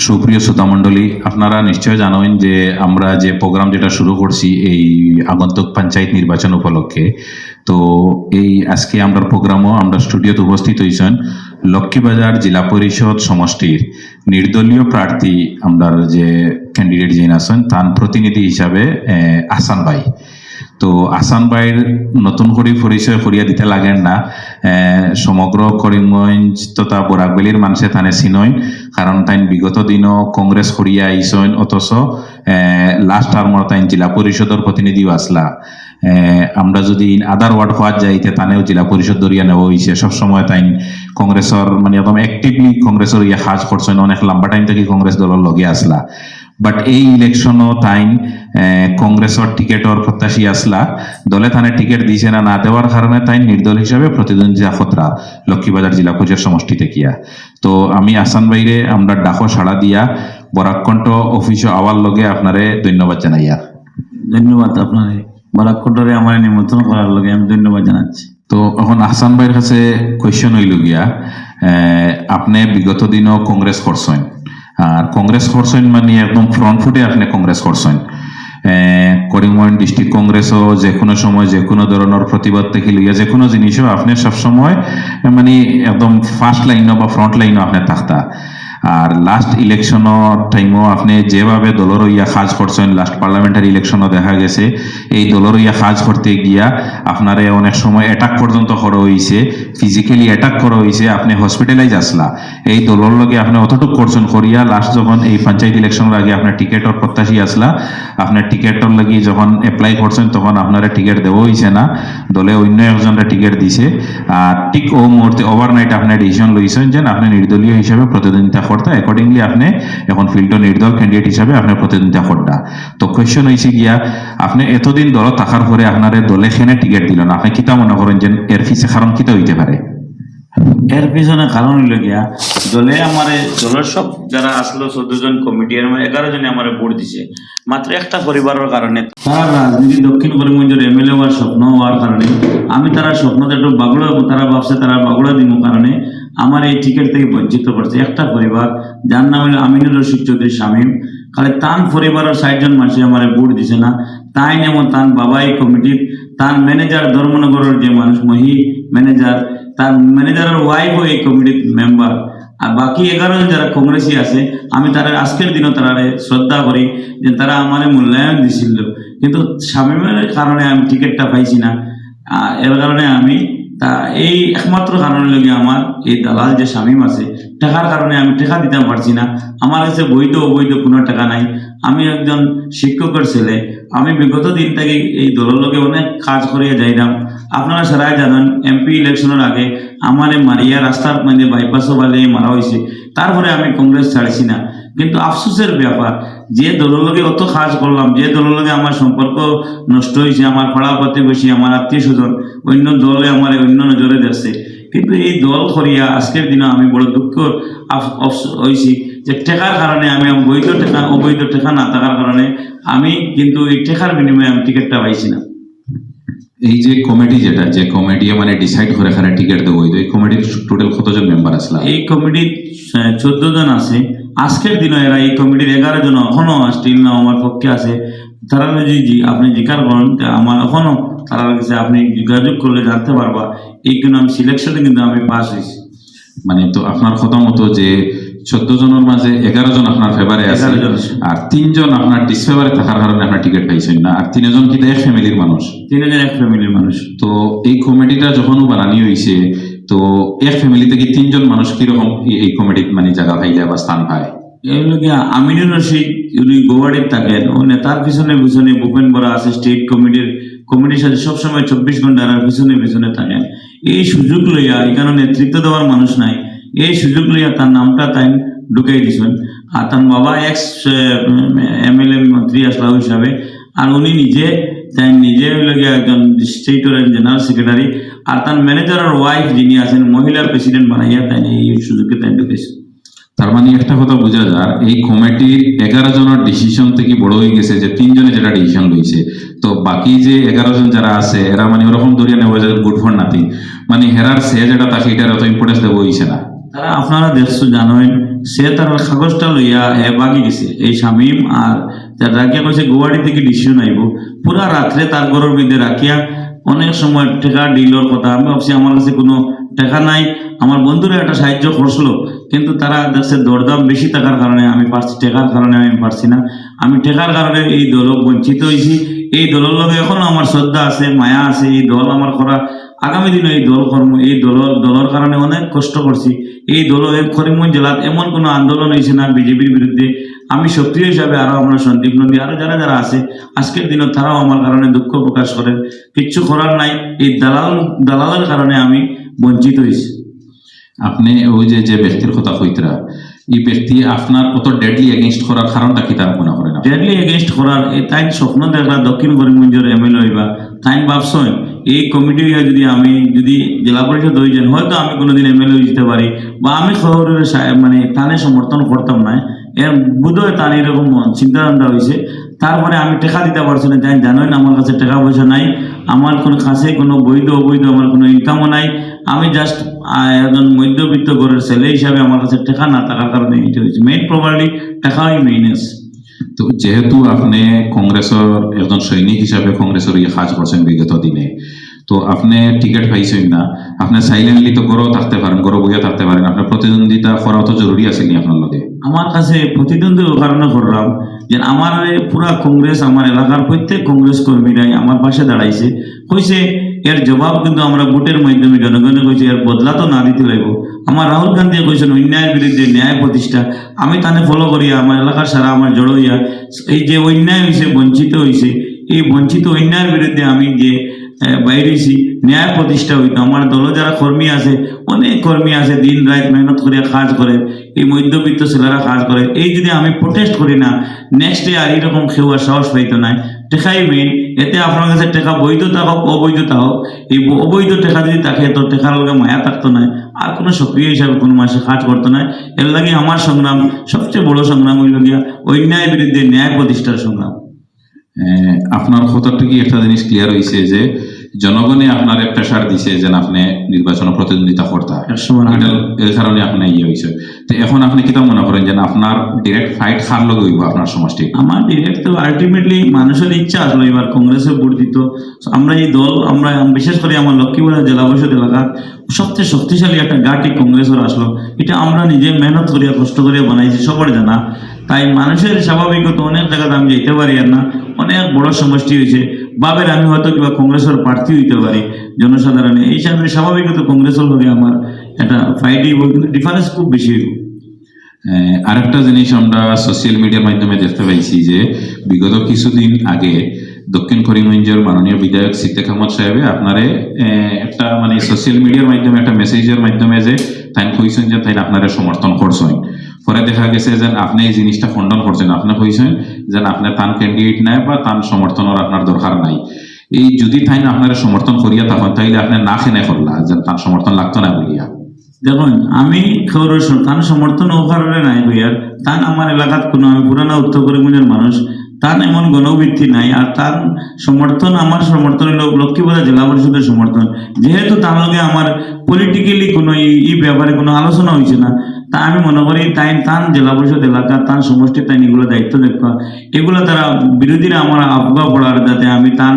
সুপ্রিয় শ্রোতামণ্ডলী আপনারা নিশ্চয় জানেন যে আমরা যে প্রোগ্রাম যেটা শুরু করছি এই আগন্তুক পঞ্চায়েত নির্বাচন উপলক্ষে তো এই আজকে আমরা প্রোগ্রামও আমরা স্টুডিওতে উপস্থিত হয়েছেন লক্ষ্মীবাজার জেলা পরিষদ সমষ্টির নির্দলীয় প্রার্থী আমরা যে ক্যান্ডিডেট যিনি আছেন তার প্রতিনিধি হিসাবে আহ, আহসান ভাই। তো আসান ভাইয়ের নতুন করে পরিচয় করিয়া দিতে লাগেন না। সমগ্র করিমগঞ্জ তথা বরাকবেলির মানুষে থানে চিনইন কারণ তাই বিগত দিনও কংগ্রেস করিয়া আইসইন অথচ লাস্ট টার্মর তাই জেলা পরিষদের প্রতিনিধিও আসলা আমরা যদি আদার ওয়ার্ড হওয়া যাইতে তানেও জেলা পরিষদ দরিয়া নেওয়া হয়েছে সবসময় তাই কংগ্রেসর মানে একদম অ্যাক্টিভলি কংগ্রেসের ইয়ে সাজ করছেন অনেক লম্বা টাইম থেকে কংগ্রেস দলের লগে আসলা বাট এই ইলেকশনও তাইন কংগ্রেসের টিকেটর প্রত্যাশী আসলা দলে থানে টিকিট দিছে না না দেওয়ার কারণে তাই নির্দল হিসাবে প্রতিদ্বন্দ্বিতা খতরা লক্ষ্মীবাজার জেলা পরিষদ সমষ্টিতে কিয়া তো আমি আসান বাইরে আমরা ডাকো সাড়া দিয়া বরাকণ্ঠ অফিসে আওয়ার লগে আপনারে ধন্যবাদ জানাইয়া। ধন্যবাদ আপনার বারাকটরে আমার নিমন্ত্রণ করার লগে আমি ধন্যবাদ জানাচ্ছি তো এখন আহসান ভাইয়ের কাছে কোয়েশ্চেন হইল গিয়া আহ, আপনি বিগত দিনও কংগ্রেস করছেন আর কংগ্রেস করছেন মানে একদম ফ্রন্ট ফুটে আপনি কংগ্রেস করছেন। করিমগঞ্জ ডিস্ট্রিক্ট কংগ্রেসও যে কোনো সময় যে কোনো ধরনের প্রতিবাদ থেকে লইয়া যে কোনো জিনিসও আপনি সবসময় মানে একদম ফার্স্ট লাইনও বা ফ্রন্ট লাইনও আপনি থাকতা। আর লাস্ট ইলেকশনের টাইমও আপনি যেভাবে দলর ইয়া কাজ করছেন লাস্ট পার্লামেন্টারি ইলেকশনও দেখা গেছে, এই দলর ইয়া কাজ করতে গিয়া আপনারে অনেক সময় অ্যাটাক পর্যন্ত করা হয়েছে ফিজিক্যালি অ্যাটাক করা হয়েছে আপনি হসপিটালাইজ আসলা। এই দলর লগে আপনি অতটুক করছেন, করিয়া লাস্ট যখন এই পঞ্চায়েত ইলেকশনের আগে আপনার টিকেটর প্রত্যাশী আসলা আপনার টিকেটর লাগি যখন এপ্লাই করছেন, তখন আপনারা টিকিট দেওয়া হয়েছে না, দলে অন্য একজনরা টিকিট দিছে। আর ঠিক ও মুহূর্তে ওভারনাইট আপনার ডিসিশন লইছেন যে আপনি নির্দলীয় হিসাবে প্রতিদ্বন্দ্বিতা করতে অ্যাকর্ডিংলি আপনি এখন ফিল্ড নির্দল ক্যান্ডিডেট হিসাবে আপনি প্রতিদ্বন্দ্বিতা করতা। তো কোয়েশ্চন হয়েছে গিয়া, আপনি এতদিন দল থাকার পরে আপনার দলে খেনে টিকিট দিল না আপনি কিতা মনে করেন যে এর ফিসে কারণ কিতা হইতে পারে? এর পিছনে কারণ হইল গিয়া, দলে আমারে, দলের সব যারা আসলো চোদ্দ জন কমিটি এর এগারো জনে আমার ভোট দিছে। মাত্র একটা পরিবারের কারণে। তারা রাজনীতি দক্ষিণ করিমগঞ্জের এমএলএ হওয়ার স্বপ্ন হওয়ার কারণে, আমি তারা স্বপ্নতে একটু বাগুড়া, তারা ভাবছে তারা বাগুড়া দিব কারণে। আমার এই টিকিট থেকে বঞ্চিত করছে। একটা পরিবার, যার নাম হলো আমিনুর রশিদ চৌধুরী শামীম খালি তান পরিবারের ষাট জন মানুষ আমার ভোট দিছে না। তাই যেমন তান বাবা এই কমিটির তার ম্যানেজার ধর্মনগরের যে মানুষ, মহি ম্যানেজার তার ম্যানেজারের ওয়াইফ এই কমিটির মেম্বার আর বাকি এগারো জন যারা কংগ্রেসি আছে, আমি তারা আজকের দিনও তারা শ্রদ্ধা করি যে তারা আমার মূল্যায়ন দিছিল। কিন্তু স্বামীমের কারণে আমি টিকিটটা পাইছি না। এর কারণে আমি তা এই একমাত্র কারণে লাগে আমার এই দালাল যে স্বামীম আছে, টাকার কারণে আমি টাকা দিতে পারছি না। আমার কাছে বৈধ অবৈধ কোনো টাকা নাই। আমি একজন শিক্ষকের ছেলে। আমি বিগত দিন থেকে এই দলের অনেক কাজ করিয়া যাইলাম আপনারা সবাই জানেন এমপি ইলেকশনের আগে আমারে মারিয়া রাস্তার মানে বাইপাসও বালে মারা হয়েছে তারপরে আমি কংগ্রেস ছাড়ছি না। কিন্তু আফসোসের ব্যাপার যে দলের লগে অত খাস করলাম যে দলের লগে আমার সম্পর্ক নষ্ট হয়েছে আমার পাড়া প্রতিবেশী আমার আত্মীয় স্বজন অন্য দলে আমার অন্য নজরে দেখছে কিন্তু এই দল করিয়া আজকের দিনে আমি বড় দুঃখ হয়েছি যে টেকার কারণে আমি বৈধ টেকা অবৈধ টেকা না থাকার কারণে আমি কিন্তু এই টেকার বিনিময়ে আমি টিকিটটা পাইছি না। এই যে কমিটি যেটা যে কমিটি মানে ডিসাইড করে এখানে টিকিট দেবো এই কমিটির টোটাল কতজন মেম্বার আসলা এই কমিটির চোদ্দ জন আছে। আজকের দিনে এরা এই কমিটির এগারো জন এখনও স্টিল না আমার পক্ষে আছে। তারা যদি আপনি জিজ্ঞাসা করেন আমার এখনও তারা কাছে আপনি যোগাযোগ করলে জানতে পারবা। এই জন্য আমি সিলেকশনে কিন্তু আমি পাস হয়েছি। মানে তো আপনার কথা মতো যে চোদ্দ জনের মাঝে এগারো জন আপনার ফেভারে আছে। 11 জন আছে। আর তিনজন আপনার ডিসফেভারে থাকার কারণে আপনার টিকিট পাইছেন না। আর তিনজন কিন্তু এক ফ্যামিলির মানুষ। তিনজন এক ফ্যামিলির মানুষ। তো এই কমিটিটা যখন বানানি হয়েছে তো এক ফ্যামিলি থেকে তিনজন মানুষ কীরকম এই- কমিটির মানে জায়গা পাইলে বা স্থান পায়? আমিনুর রশিদ উনি গোয়াড়ির থাকেন। ও নেতার পিছনে পিছনে ভূপেন বরা আছে স্টেট কমিটির কমিটির সাথে সবসময় চব্বিশ ঘণ্টা আর পিছনে পিছনে থাকেন। এই সুযোগ লইয়া এখানে নেতৃত্ব দেওয়ার মানুষ নাই। এই সুযোগ লইয়া তার নামটা তাই ঢুকাই দিছেন। আর তার বাবা এক্স এমএলএ মন্ত্রী আসলা হিসাবে। আর উনি নিজে তাই নিজে গিয়া একজন স্টেটের জেনারেল সেক্রেটারি আর তার ম্যানেজারের ওয়াইফ যিনি আছেন, মহিলা প্রেসিডেন্ট বানাইয়া তাই এই সুযোগে তাই ঢুকেছে তার মানে একটা কথা বোঝা যায়, এই কমিটির এগারো জনের ডিসিশন থেকে বড় হয়ে গেছে যে তিনজনে যেটা ডিসিশন লইছে। তো বাকি যে এগারো জন যারা আছে, এরা মানে ওরকম দরিয়া নেওয়া যায় গুড ফর নাথিং মানে হেরার সে যেটা তাকে এটার অত ইম্পর্টেন্স দেবো হইছে না। তারা আপনারা দেখছ জানেন সে তার কাগজটা লইয়া হে বাগি গেছে এই শামিম আর তার রাখিয়া কইছে, গুয়াহাটি থেকে ডিসিশন আইব। পুরা রাত্রে তার ঘরের মধ্যে রাখিয়া অনেক সময় টাকা ডিলর কথা, আমি ভাবছি আমার কাছে কোনো টাকা নাই, আমার বন্ধুরা একটা সাহায্য করছিল, কিন্তু তারা দেখছে দরদাম বেশি থাকার কারণে আমি পারছি, টাকার কারণে আমি পারছি না। আমি টাকার কারণে এই দল বঞ্চিত হয়েছি এই দলের লগে এখনও আমার শ্রদ্ধা আছে, মায়া আছে, এই দল আমার করা আগামী দিনে এই দল কর্ম এই দল দলের কারণে অনেক কষ্ট করছি। এই দল করিমগঞ্জ জেলার এমন কোনো আন্দোলন হয়েছে না বিজেপির বিরুদ্ধে। আমি সক্রিয় হিসাবে আরও আমরা সন্দীপ নদী আরও যারা যারা আছে, আজকের দিনে তারাও আমার কারণে দুঃখ প্রকাশ করেন। কিচ্ছু করার নাই। এই দালাল দালালের কারণে আমি বঞ্চিত হয়েছি আপনি ওই যে যে ব্যক্তির কথা কইতরা এই ব্যক্তি আপনার কত ডেডলি এগেনস্ট করার কারণটা কি তারা মনে করে না? ডেডলি এগেনস্ট করার তাই স্বপ্ন দেখা দক্ষিণ করিমগঞ্জের এমএলএ হইবা। তাই ভাবছেন এই কমিটি যদি আমি যদি জেলা পরিষদ হয়ে হয়তো আমি কোনোদিন এমএলএ হয়ে যেতে পারি বা আমি শহরের মানে তানে সমর্থন করতাম না এর বোধহয় তার এরকম চিন্তাধারা হয়েছে তারপরে আমি টাকা দিতে পারছি না। তাই জানোই না, আমার কাছে টাকা পয়সা নাই। আমার কোনো কাছে কোনো বৈধ, অবৈধ আমার কোনো ইনকামও নাই। আমি জাস্ট একজন মধ্যবিত্ত ঘরের ছেলে হিসাবে আমার কাছে টাকা না থাকার কারণে এটা হয়েছে মেইন প্রবাবলি টাকাই মেইন আছে তো যেহেতু আপনি কংগ্রেসের একজন সৈনিক হিসাবে কংগ্রেসের ইয়ে কাজ করছেন বিগত দিনে, তো আপনি টিকিট পাইছেন না। আপনি সাইলেন্টলি তো গরও থাকতে পারেন গরো বইয়া থাকতে পারেন। আপনার প্রতিদ্বন্দ্বিতা করা তো জরুরি আছে নি আপনার লগে? আমার কাছে প্রতিদ্বন্দ্বী কারণে করলাম যে আমার পুরা কংগ্রেস, আমার এলাকার প্রত্যেক কংগ্রেস কর্মীরাই আমার পাশে দাঁড়াইছে। কইছে, এর জবাব কিন্তু আমরা ভোটের মাধ্যমে জনগণে কইছে এর বদলা তো না দিতে লাগব আমার রাহুল গান্ধী কইছেন অন্যায়ের বিরুদ্ধে ন্যায় প্রতিষ্ঠা। আমি তানে ফলো করিয়া, আমার এলাকার সারা আমার জড় হইয়া, এই যে অন্যায় হয়েছে বঞ্চিত হয়েছে এই বঞ্চিত অন্যায়ের বিরুদ্ধে আমি যে বাইরেছি, ন্যায় প্রতিষ্ঠা হইতো। আমার দল যারা কর্মী আছে, অনেক কর্মী আছে, দিন রাত মেহনত করিয়া কাজ করে, এই মধ্যবিত্ত ছেলেরা কাজ করে। এই যদি আমি প্রোটেস্ট করি না নেক্সট ডে আর এরকম কেউ আর সাহস পাইতো না। টেকাই মেইন এতে আপনার কাছে টাকা বৈধতা হোক, অবৈধতা হোক, এই অবৈধ টাকা যদি থাকে, তো টেকার লগে মায়া থাকতো না। আর কোনো সক্রিয় হিসাবে কোনো মাসে কাজ করতো না। এর লাগে আমার সংগ্রাম, সবচেয়ে বড় সংগ্রাম হইল গিয়া অন্যায়ের বিরুদ্ধে ন্যায় প্রতিষ্ঠার সংগ্রাম। আপনার কথা থেকে একটা জিনিস ক্লিয়ার হয়েছে যে জনগণে আপনার প্রেশার দিছে যে আপনি নির্বাচন প্রতিদ্বন্দ্বিতা করতে এই কারণে আপনি ইয়ে হয়েছে তো এখন আপনি কিতা মনে করেন যে আপনার ডিরেক্ট ফাইট খার লগে হইব আপনার সমষ্টি আমার ডিরেক্ট তো আলটিমেটলি মানুষের ইচ্ছা আসলো এবার কংগ্রেসে ভোট দিত। আমরা এই দল আমরা বিশেষ করে আমার লক্ষ্মীপুরা জেলা পরিষদ এলাকার সবচেয়ে শক্তিশালী একটা গাটি কংগ্রেসের আসলো এটা আমরা নিজে মেহনত করিয়া কষ্ট করিয়া বানাইছি সবার জানা। তাই মানুষের স্বাভাবিকত অনেক জায়গাতে আমি যেতে পারি আর না। অনেক বড় সমষ্টি হয়েছে বাবের আমি হয়তো কিংবা কংগ্রেসের প্রার্থী হইতে পারি, জনসাধারণে। এই হিসাবে স্বাভাবিকত কংগ্রেসের লগে আমার একটা ফাইট হইব কিন্তু ডিফারেন্স খুব বেশি হইব আরেকটা জিনিস আমরা সোশ্যাল মিডিয়ার মাধ্যমে দেখতে পাইছি যে, বিগত কিছুদিন আগে দক্ষিণ করিমগঞ্জের মাননীয় বিধায়ক সিদ্দিক আহমদ সাহেবে আপনারে একটা মানে সোশ্যাল মিডিয়ার মাধ্যমে, একটা মেসেজের মাধ্যমে যে তাই কইছেন যে তাই আপনারে সমর্থন করছেন। পরে দেখা গেছে যে আপনি এই জিনিসটা খণ্ডন করছেন, আপনি কইছেন যে আপনি তান ক্যান্ডিডেট নাই বা তান সমর্থনের আপনার দরকার নাই। এই যদি তাই আপনার সমর্থন করিয়া তখন তাইলে আপনি না খেনে করলা যে তার সমর্থন লাগতো না বলিয়া। দেখুন, আমি খবর তান সমর্থন ও নাই হইয়ার তান আমার এলাকাত কোনো, আমি পুরানা উত্তর করিমগঞ্জের মানুষ তার এমন গণভিত্তি নাই, আর তার সমর্থন, আমার সমর্থন হলো লক্ষ্মীপুরা জেলা পরিষদের সমর্থন। যেহেতু তার লগে আমার পলিটিক্যালি কোনো ই- ই ব্যাপারে কোনো আলোচনা হয়েছে না তা আমি মনে করি তাই তান জেলা পরিষদ এলাকা, তান সমষ্টি, তাই এগুলো দায়িত্ব দেখা এগুলো তারা বিরোধীরা আমার আবহাওয়া পড়ার যাতে আমি তান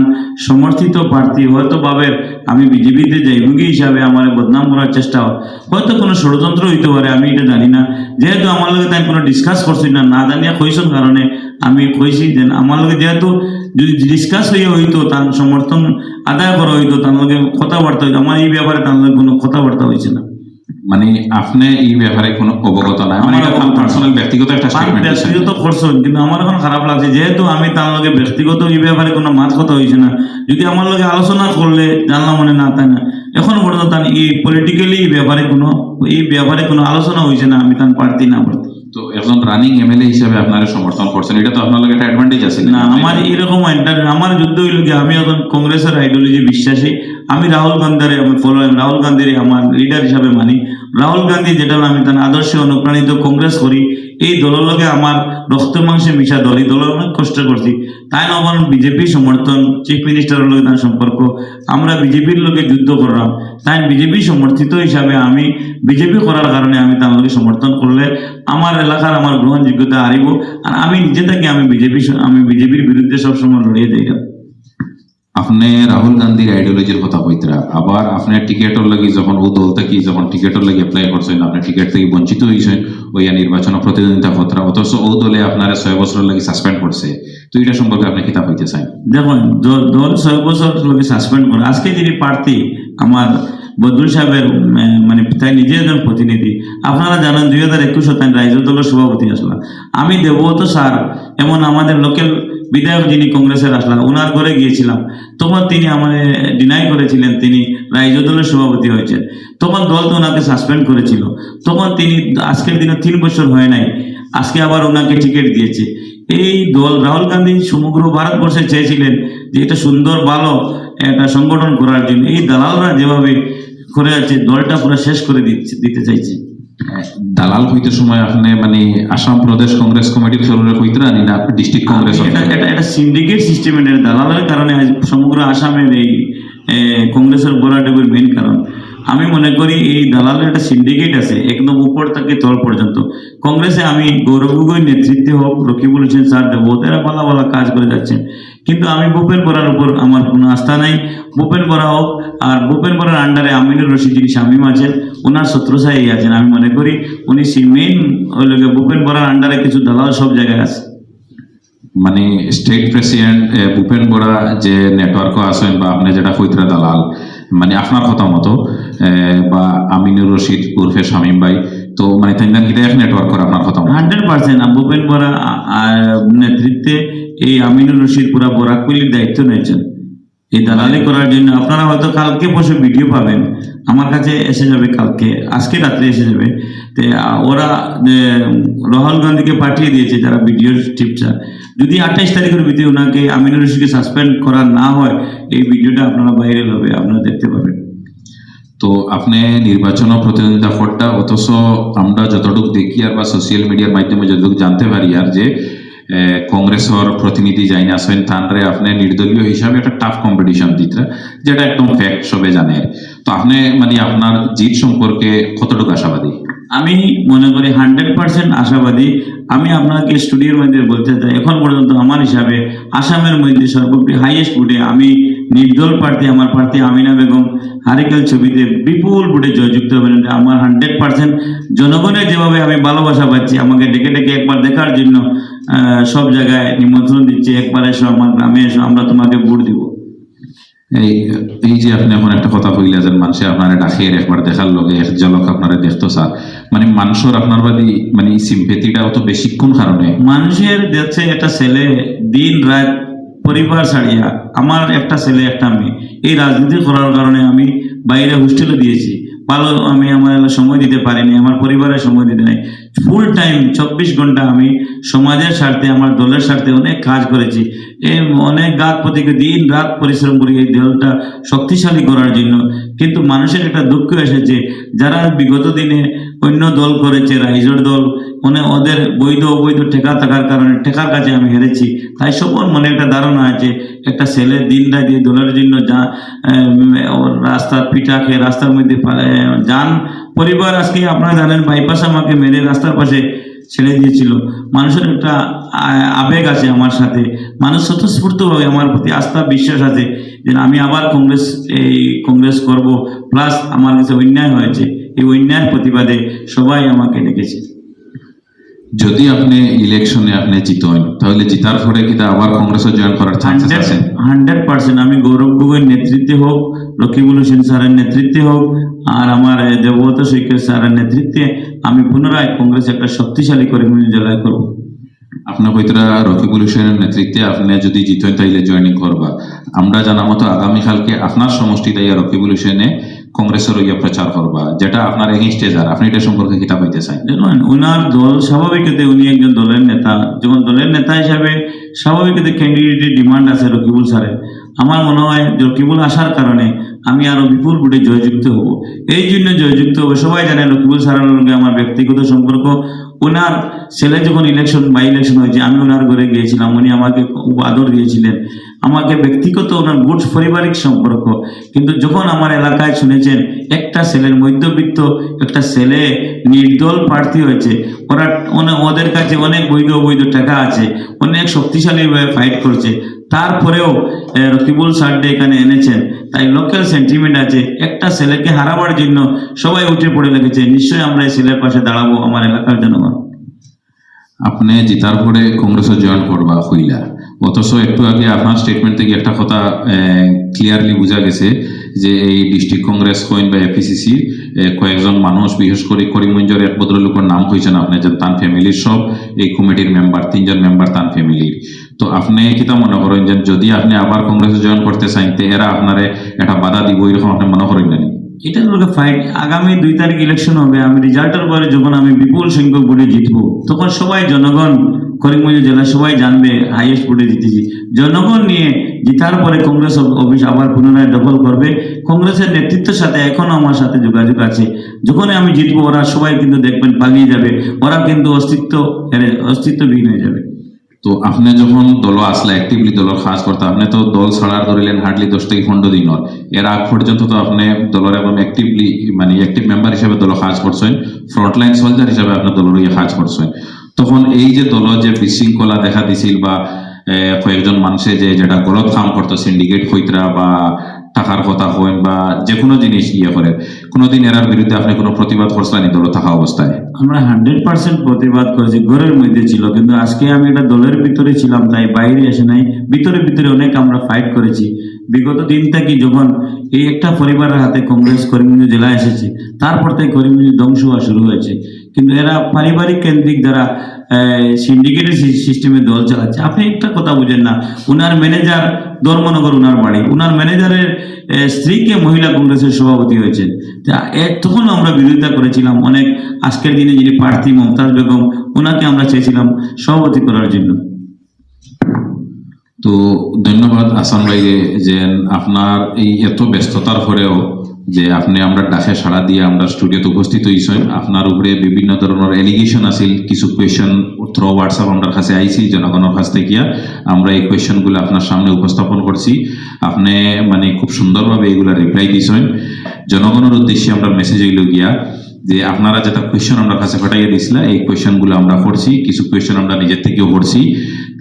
সমর্থিত প্রার্থী, হয়তো ভাবে আমি বিজেপিতে যাইবুগি হিসাবে আমার বদনাম করার চেষ্টা হয়। হয়তো কোনো ষড়যন্ত্র হইতে পারে, আমি এটা জানি না। যেহেতু আমার লগে তাই কোনো ডিসকাস করছি না না জানিয়া কইসন কারণে আমি কইছি যে আমার লগে যেহেতু যদি ডিসকাস হইয়া হইতো তার সমর্থন আদায় করা হইতো, তার লগে কথাবার্তা হইতো, আমার এই ব্যাপারে তার লগে কোনো কথাবার্তা হয়েছে না। মানে আপনি এই ব্যাপারে কোনো অবগত নাই। এটা পার্সোনাল ব্যক্তিগত একটা স্টেটমেন্ট ব্যক্তিগত করছেন কিন্তু আমার এখন খারাপ লাগছে। যেহেতু আমি তার লগে ব্যক্তিগত এই ব্যাপারে কোনো মাত কথা হয়েছে না। যদি আমার লগে আলোচনা করলে জানলাম মনে না তাই না? এখন পর্যন্ত তার এই পলিটিক্যালি এই ব্যাপারে কোনো এই ব্যাপারে কোনো আলোচনা হয়েছে না আমি তার পার্টি না প্রার্থী একজন রানিং এমএলএ হিসেবে আপনারা সমর্থন করছেন, এটা তো আপনার একটা অ্যাডভান্টেজ আছে। না, আমার এরকম আমার যুদ্ধ হইল কি, আমি এখন কংগ্রেসের আইডিওলজি বিশ্বাসী, আমি রাহুল গান্ধীরে আমি ফলো রাহুল আমার লিডার হিসাবে মানি। রাহুল গান্ধী যেটা আমি তার আদর্শে অনুপ্রাণিত কংগ্রেস করি, এই দলের লগে আমার রক্ত মাংসে মিশা দল, এই দলের অনেক কষ্ট করছি। তাই আমার বিজেপি সমর্থন চিফ মিনিস্টারের লোক তার সম্পর্ক, আমরা বিজেপির লোকে যুদ্ধ করলাম। তাই বিজেপি সমর্থিত হিসাবে আমি বিজেপি করার কারণে আমি তার লোকে সমর্থন করলে আমার এলাকার আমার গ্রহণযোগ্যতা হারিব আর আমি নিজে থেকে আমি বিজেপি আমি বিজেপির বিরুদ্ধে সবসময় লড়িয়ে দিই আপনি রাহুল গান্ধীর আইডিওলজির কথা কইতরা আবার আপনার টিকেটর লাগি যখন ও দল থেকে যখন টিকেটর লাগি অ্যাপ্লাই করছেন আপনি টিকেট থেকে বঞ্চিত হয়েছেন ওই নির্বাচন প্রতিদ্বন্দ্বিতা কতরা অথচ ও দলে আপনার ছয় বছর লাগি সাসপেন্ড করছে। তো এটা সম্পর্কে আপনি কিতাব হইতে চান? দেখুন দল ছয় বছর লোকে সাসপেন্ড করে আজকে যিনি প্রার্থী আমার বদরুল সাহেবের মানে তাই নিজে একজন প্রতিনিধি। আপনারা জানেন দুই হাজার একুশ তাই রাজ্য দলের সভাপতি আসলাম। আমি দেবত স্যার, এমন আমাদের লোকাল বিধায়ক যিনি কংগ্রেসের আসলাম ওনার ঘরে গিয়েছিলাম। তখন তিনি আমাদের ডিনাই করেছিলেন, তিনি রাজ্য দলের সভাপতি হয়েছেন। তখন দল তো ওনাকে সাসপেন্ড করেছিল। তখন তিনি আজকের দিনে তিন বছর হয় নাই, আজকে আবার ওনাকে টিকিট দিয়েছে। এই দল রাহুল গান্ধী সমগ্র ভারতবর্ষে চেয়েছিলেন যে এটা সুন্দর, ভালো একটা সংগঠন করার জন্য। এই দালালরা যেভাবে করে আছে দলটা পুরো শেষ করে দিচ্ছে দিতে চাইছে। দালাল হইতে সময় আপনি মানে আসাম প্রদেশ কংগ্রেস কমিটির সরুরে কইতরা নি না ডিস্ট্রিক্ট কংগ্রেস এটা এটা এটা সিন্ডিকেট সিস্টেমের দালালের কারণে সমগ্র আসামের এই কংগ্রেসের বলাটুকুর মেইন কারণ। আমি মনে করি এই দালালের একটা সিন্ডিকেট আছে একদম উপর থেকে তল পর্যন্ত। কংগ্রেসে আমি গৌরব গগৈ নেতৃত্বে হোক রকিবুল হোসেন স্যার দেব এরা ভালো ভালো কাজ করে যাচ্ছেন। কিন্তু আমি ভূপেন বরার উপর আমার কোনো আস্থা নাই। ভূপেন বরা হোক আর ভূপেন বরার আন্ডারে আমিনুর রশিদ যিনি শামীম আছেন ওনার শত্রুসাই আছেন। আমি মনে করি উনি সেই মেইন ওই লোকে ভূপেন বরার আন্ডারে কিছু দালাল সব জায়গায় আছে। মানে স্টেট প্রেসিডেন্ট ভূপেন বড়া যে নেটওয়ার্ক আছেন বা আপনি যেটা কইতরা দালাল মানে আপনার কথা মতো বা আমিনুর রশিদ উর্ফে শামীম ভাই তো মানে তাই না নেটওয়ার্ক করে আপনার কথা হান্ড্রেড পার্সেন্ট ভূপেন বরা নেতৃত্বে এই আমিনুর রশিদ পুরা বরাকলির দায়িত্ব নিয়েছেন। এই দালালি করার জন্য আপনারা হয়তো কালকে বসে ভিডিও পাবেন। আমার কাছে এসে যাবে কালকে, আজকে রাত্রে এসে যাবে। তে ওরা রাহুল গান্ধীকে পাঠিয়ে দিয়েছে যারা ভিডিওর টিপটা যদি আঠাইশ তারিখের ভিতরে ওনাকে আমিনুর রশিদকে সাসপেন্ড করা না হয়, এই ভিডিওটা আপনারা বাইরে হবে, আপনারা দেখতে পাবেন। তো আপনি নির্বাচন প্রতিদ্বন্দ্বিতা করটা অথচ আমরা যতটুকু দেখি আর বা সোশ্যাল মিডিয়ার মাধ্যমে যতটুকু জানতে পারি আর যে এ, কংগ্রেসের প্রতিনিধি যাই আসেন তানরে আপনি নির্দলীয় হিসাবে একটা টাফ কম্পিটিশন দিতে যেটা একদম ফ্যাক্ট সবে জানে। তো আপনি মানে আপনার জিত সম্পর্কে কতটুকু আশাবাদী? আমি মনে করি হান্ড্রেড পার্সেন্ট আশাবাদী। আমি আপনাকে স্টুডিওর মধ্যে বলতে চাই এখন পর্যন্ত আমার হিসাবে আসামের মধ্যে সর্বোপরি হাইয়েস্ট ভোটে আমি নির্দল প্রার্থী আমার প্রার্থী আমিনা বেগম হারিকেল ছবিতে বিপুল বুটে জয়যুক্ত হবেন। আমার হান্ড্রেড পার্সেন্ট। জনগণের যেভাবে আমি ভালোবাসা পাচ্ছি আমাকে ডেকে ডেকে একবার দেখার জন্য সব জায়গায় নিমন্ত্রণ দিচ্ছে। একবার এসো আমার গ্রামে এসো আমরা তোমাকে ভোট দিব। এই এই যে আপনি এখন একটা কথা কইলা যে মানুষে আপনারা ডাকে একবার দেখার লগে এক ঝলক আপনারা দেখতো স্যার। মানে মানুষের আপনার বাদী মানে সিম্পেথিটা অত বেশি কোন কারণে। মানুষের দেখছে একটা ছেলে দিন রাত পরিবার ছাড়িয়া আমার একটা ছেলে, একটা মেয়ে। এই রাজনীতি করার কারণে আমি বাইরে হোস্টেলে দিয়েছি। ভালো আমি আমার সময় দিতে পারিনি, আমার পরিবারের সময় দিতে নাই। ফুল টাইম চব্বিশ ঘণ্টা আমি সমাজের স্বার্থে, আমার দলের স্বার্থে অনেক কাজ করেছি। এই অনেক গাত প্রতিকে দিন রাত পরিশ্রম করি এই দলটা শক্তিশালী করার জন্য। কিন্তু মানুষের একটা দুঃখ এসেছে যারা বিগত দিনে অন্য দল করেছে, রাইজোর দল মানে ওদের বৈধ অবৈধ ঠেকা থাকার কারণে ঠেকার কাছে আমি হেরেছি। তাই সবার মনে একটা ধারণা আছে একটা ছেলে দিন রাত দলের জন্য যা রাস্তার পিঠা খেয়ে রাস্তার মধ্যে যান। পরিবার আজকে আপনারা জানেন, বাইপাস আমাকে মেরে রাস্তার পাশে ছেড়ে দিয়েছিল। মানুষের একটা আবেগ আছে আমার সাথে। মানুষ স্বতঃস্ফূর্তভাবে আমার প্রতি আস্থা, বিশ্বাস আছে যে আমি আবার কংগ্রেস, এই কংগ্রেস করব। প্লাস আমার কাছে অন্যায় হয়েছে। এই অন্যায়ের প্রতিবাদে সবাই আমাকে ডেকেছে। যদি আপনি ইলেকশনে আপনি জিতেন তাহলে জিতার পরে কি তা আবার কংগ্রেসে জয়েন করার চান্সেস আছে? হান্ড্রেড পার্সেন্ট আমি গৌরব গগৈর নেতৃত্বে হোক রকিবুল হোসেন স্যারের নেতৃত্বে হোক আর আমার দেবব্রত সৈকের স্যারের নেতৃত্বে আমি পুনরায় কংগ্রেস একটা শক্তিশালী করিমগঞ্জ জেলায় করব। আপনার কইতরা রকিবুল হোসেনের নেতৃত্বে আপনি যদি জিতেন তাইলে জয়েনিং করবা। আমরা জানা মতো আগামীকালকে আপনার সমষ্টি দাইয়া রকিবুল হোসেনে কংগ্রেসের ইয়ে প্রচার করবা, যেটা আপনার এগেনস্টে যার, আপনি এটা সম্পর্কে কিতাব হইতে চাই। দেখুন ওনার দল স্বাভাবিকতে, উনি একজন দলের নেতা। যখন দলের নেতা হিসাবে স্বাভাবিকতে ক্যান্ডিডেটের ডিমান্ড আছে রকিবুল স্যারের, আমার মনে হয় রকিবুল আসার কারণে আমি আরও বিপুল ভোটে জয়যুক্ত হব। এই জন্য জয়যুক্ত হব। সবাই জানে রকিবুল সারার আমার ব্যক্তিগত সম্পর্ক। ওনার ছেলে যখন ইলেকশন বাই ইলেকশন হয়েছে, আমি ওনার ঘরে গিয়েছিলাম। উনি আমাকে খুব আদর দিয়েছিলেন। আমাকে ব্যক্তিগত ওনার গুড পারিবারিক সম্পর্ক। কিন্তু যখন আমার এলাকায় শুনেছেন, একটা ছেলের মধ্যবিত্ত, একটা ছেলে নির্দল প্রার্থী হয়েছে, ওরা ওদের কাছে অনেক বৈধ অবৈধ টাকা আছে, অনেক শক্তিশালীভাবে ফাইট করছে। তারপরেও রকিবুল সাড্ডে এখানে এনেছেন। তাই লোকাল সেন্টিমেন্ট আছে। একটা ছেলেকে হারাবার জন্য সবাই উঠে পড়ে লেগেছে। নিশ্চয়ই আমরা এই ছেলের পাশে দাঁড়াবো আমার এলাকার জনগণ। আপনি জিতার পরে কংগ্রেসে জয়েন করবা হইলা অথচ একটু আগে আপনার স্টেটমেন্ট থেকে একটা কথা ক্লিয়ারলি বোঝা গেছে যে এই ডিস্ট্রিক্ট কংগ্রেস কইন বা এপিসিসি কয়েকজন মানুষ, বিশেষ করে করিমগঞ্জের এক ভদ্রলোকের নাম হয়েছেন আপনি যে তান ফ্যামিলির সব, এই কমিটির মেম্বার তিনজন মেম্বার তান ফ্যামিলির তো আপনি কিতা মনে করেন যে যদি আপনি আবার কংগ্রেসে জয়েন করতে চাইতে এরা আপনারে একটা বাধা দিব এরকম আপনি মনে করেন না এটা লোকে ফাইট আগামী দুই তারিখ ইলেকশন হবে, আমি রেজাল্টের পরে যখন আমি বিপুল সংখ্যক ভোটে জিতবো, তখন সবাই জনগণ করিমগঞ্জ জেলা সবাই জানবে হাইয়েস্ট ভোটে জিতেছি। জনগণ নিয়ে জিতার পরে কংগ্রেস অফিস আবার পুনরায় দখল করবে। কংগ্রেসের নেতৃত্বের সাথে এখনও আমার সাথে যোগাযোগ আছে। যখনই আমি জিতবো, ওরা সবাই কিন্তু দেখবেন পালিয়ে যাবে। ওরা কিন্তু অস্তিত্ব অস্তিত্ববিহীন হয়ে যাবে। তো আপনি যখন দল আসলে অ্যাক্টিভলি দলের কাজ করতে, আপনি তো দল ছাড়ার ধরিলেন হার্ডলি দশ থেকে পনেরো দিনের এর আগ পর্যন্ত তো আপনি দলের এবং অ্যাক্টিভলি মানে অ্যাক্টিভ মেম্বার হিসেবে দল কাজ করছেন। ফ্রন্টলাইন সোলজার হিসেবে আপনি দলের ইয়ে কাজ করছেন। তখন এই যে দল যে বিশৃঙ্খলা দেখা দিছিল বা কয়েকজন মানুষে যে যেটা গলত কাম করতো সিন্ডিকেট হইতরা বা টাকার কথা হইন বা যে কোনো জিনিস ইয়ে করে কোনোদিন এরার বিরুদ্ধে আপনি কোনো প্রতিবাদ করছিলেন দল থাকা অবস্থায় আমরা হান্ড্রেড পার্সেন্ট প্রতিবাদ করেছি ঘরের মধ্যে ছিল, কিন্তু আজকে আমি একটা দলের ভিতরে ছিলাম, তাই বাইরে এসে নাই ভিতরে ভিতরে অনেক আমরা ফাইট করেছি। বিগত দিন থেকে যখন এই একটা পরিবারের হাতে কংগ্রেস করিমগঞ্জ জেলা এসেছে, তারপর থেকে করিমগঞ্জ ধ্বংস হওয়া শুরু হয়েছে। কিন্তু এরা পারিবারিক কেন্দ্রিক যারা সিন্ডিকেটের সিস্টেমে দল চালাচ্ছে। আপনি একটা কথা বুঝেন না, উনার ম্যানেজার ধর্মনগর, উনার বাড়ি। উনার ম্যানেজারের স্ত্রীকে মহিলা কংগ্রেসের সভাপতি হয়েছে। তা এর তখন আমরা বিরোধিতা করেছিলাম অনেক। আজকের দিনে যিনি প্রার্থী মমতাজ বেগম ওনাকে আমরা চেয়েছিলাম সভাপতি করার জন্য। তো ধন্যবাদ আসাম ভাইরে যে আপনার এই এত ব্যস্ততার পরেও যে আপনি আমরা ডাকে সাড়া দিয়ে আমরা স্টুডিওতে উপস্থিত হয়েছি আপনার উপরে বিভিন্ন ধরনের এলিগেশন আছিল, কিছু কোয়েশন থ্রো হোয়াটসঅ্যাপ আমার কাছে আইছি, জনগণের কাছ থেকে। আমরা এই কোয়েশনগুলো আপনার সামনে উপস্থাপন করছি। আপনি মানে খুব সুন্দরভাবে এগুলা রিপ্লাই দিয়েছেন জনগণের উদ্দেশ্যে আমরা মেসেজ এগুলো গিয়া যে আপনারা যেটা কোয়েশন আমরা কাছে পাঠাইয়া দিয়েছিল, এই কোয়েশনগুলো আমরা করছি কিছু কোয়েশন আমরা নিজের থেকেও করছি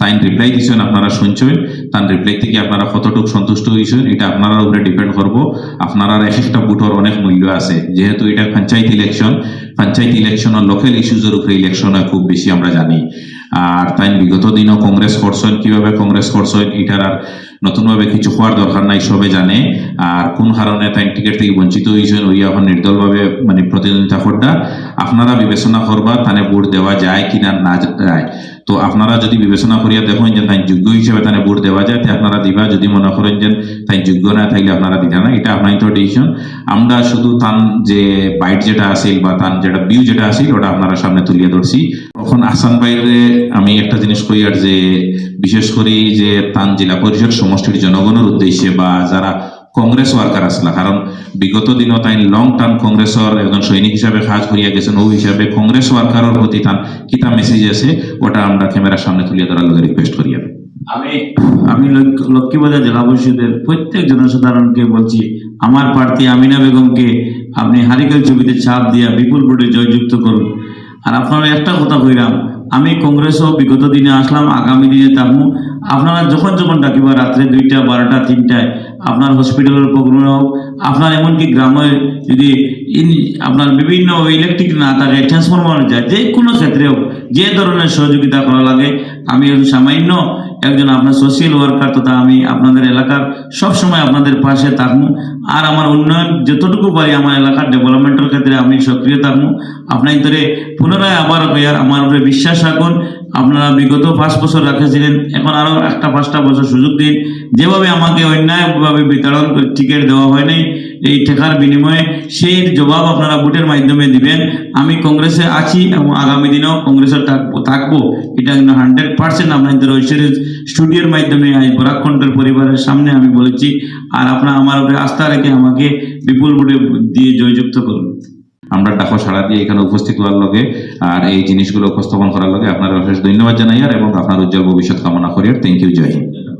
তাই রিপ্লাই দিয়েছেন আপনারা শুনছেন তার রিপ্লাই থেকে আপনারা কতটুকু সন্তুষ্ট হয়েছেন এটা আপনারা উপরে ডিপেন্ড করব। আপনারা এক একটা ভোটর অনেক মূল্য আছে, যেহেতু এটা panchayat election panchayat election local ইস্যুজের উপরে ইলেকশন হয় খুব বেশি আমরা জানি। আর তাই বিগত দিনও কংগ্রেস করছেন, কীভাবে কংগ্রেস করছেন, এটার আর নতুনভাবে কিছু হওয়ার দরকার নাই, সবে জানে। আর কোন কারণে তাই টিকিট থেকে বঞ্চিত হয়েছেন, ওই এখন নির্দলভাবে মানে প্রতিদ্বন্দ্বিতা করটা আপনারা বিবেচনা করবা, তানে ভোট দেওয়া যায় কিনা না যায়। তো আপনারা যদি বিবেচনা করিয়া দেখেন যে তাই যোগ্য হিসেবে তানে ভোট দেওয়া যায়, তে আপনারা দিবা। যদি মনে করেন যে তাই যোগ্য না থাকলে আপনারা দিতা না। এটা আপনার তো ডিসিশন আমরা শুধু তান যে বাইট যেটা আসিল বা তান যেটা ভিউ যেটা আসিল ওটা আপনারা সামনে তুলিয়ে ধরছি। তখন আসান বাইরে আমি একটা জিনিস কই আর যে, বিশেষ করে যে তান জেলা পরিষদ সমষ্টির জনগণের উদ্দেশ্যে বা যারা কংগ্রেস ওয়ার্কার আসলা কারণ বিগত দিনও তাই লং টার্ম কংগ্রেসের একজন সৈনিক হিসাবে কাজ করিয়া গেছেন ও হিসাবে কংগ্রেস ওয়ার্কারের প্রতি তান কিতা মেসেজ আছে, ওটা আমরা ক্যামেরার সামনে তুলিয়ে ধরার লগে রিকোয়েস্ট করিয়া আমি আমি লক্ষ- লক্ষ্মীবাজার জেলা পরিষদের প্রত্যেক জনসাধারণকে বলছি আমার প্রার্থী আমিনা বেগমকে আপনি হারিকেল ছবিতে ছাপ দিয়া বিপুল ভোটে জয়যুক্ত করুন। আর আপনারা একটা কথা কইরাম আমি কংগ্রেসও বিগত দিনে আসলাম, আগামী দিনে থাকব। আপনারা যখন যখন ডাকিবা, রাত্রে দুইটা, বারোটা তিনটায় আপনার হসপিটালের প্রোগ্রামে হোক, আপনার এমনকি গ্রামে যদি আপনার বিভিন্ন ইলেকট্রিক না থাকে ট্রান্সফরমার যায় যে কোনো ক্ষেত্রে হোক, যে ধরনের সহযোগিতা করা লাগে আমি সামান্য একজন আপনার সোশ্যাল ওয়ার্কার তথা আমি আপনাদের এলাকার সব সময় আপনাদের পাশে থাকব। আর আমার উন্নয়ন যতটুকু পারি আমার এলাকার ডেভেলপমেন্টের ক্ষেত্রে আমি সক্রিয় থাকব। আপনার ধরে পুনরায় আবার আমার উপরে বিশ্বাস রাখুন। আপনারা বিগত পাঁচ বছর রাখেছিলেন, এখন আরও একটা পাঁচটা বছর সুযোগ দিন। যেভাবে আমাকে অন্যায়ভাবে বিতরণ টিকিট দেওয়া হয় নাই, এই ঠেকার বিনিময়ে সেই জবাব আপনারা ভোটের মাধ্যমে দিবেন। আমি কংগ্রেসে আছি এবং আগামী দিনেও কংগ্রেসের থাকব থাকব। এটা কিন্তু হান্ড্রেড পার্সেন্ট আপনাদের ঐশ্বরের স্টুডিওর মাধ্যমে আজ বরাকণ্ঠের পরিবারের সামনে আমি বলেছি। আর আপনারা আমার উপরে আস্থা রেখে আমাকে বিপুল ভোটে দিয়ে জয়যুক্ত করুন। আমরা ডাকো সাড়া দিয়ে এখানে উপস্থিত হওয়ার লগে আর এই জিনিসগুলো উপস্থাপন করার লগে আপনার অশেষ ধন্যবাদ জানাই আর এবং আপনার উজ্জ্বল ভবিষ্যৎ কামনা করি আর থ্যাংক ইউ জয় হিন্দ।